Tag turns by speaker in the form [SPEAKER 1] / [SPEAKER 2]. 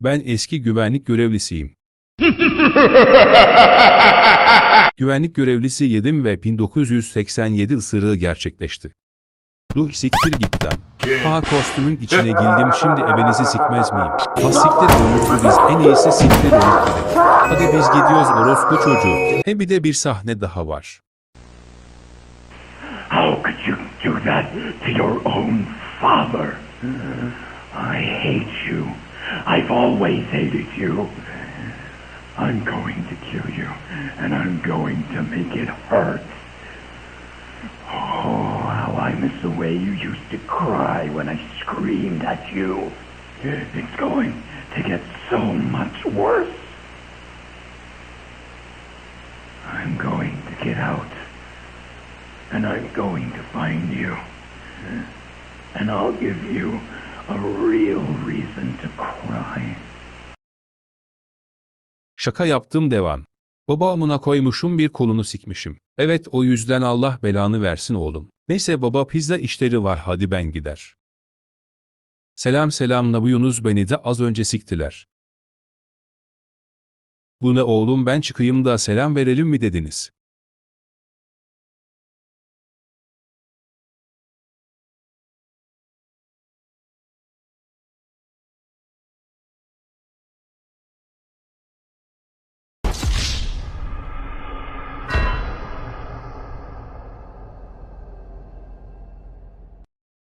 [SPEAKER 1] Ben eski güvenlik görevlisiyim. güvenlik görevlisi yedim ve 1987 ısırığı gerçekleşti. Ruh siktir git lan. Ha kostümün içine girdim şimdi ebenizi sikmez miyim? Ha siktir dönüklü biz en iyisi siktir gidelim. Hadi biz gidiyoruz orospu çocuğu. Hem bir de bir sahne daha var.
[SPEAKER 2] How could you do that to your own father? I hate you. I've always hated you. I'm going to kill you, and I'm going to make it hurt. Oh, how I miss the way you used to cry when I screamed at you. It's going to get so much worse. I'm going to get out and I'm going to find you. And I'll give you a real reason to cry.
[SPEAKER 1] Şaka yaptım devam. Baba amına koymuşum bir kolunu sikmişim. Evet o yüzden Allah belanı versin oğlum. Neyse baba pizza işleri var hadi ben gider. Selam selam nabuyunuz beni de az önce siktiler. Bu ne oğlum ben çıkayım da selam verelim mi dediniz?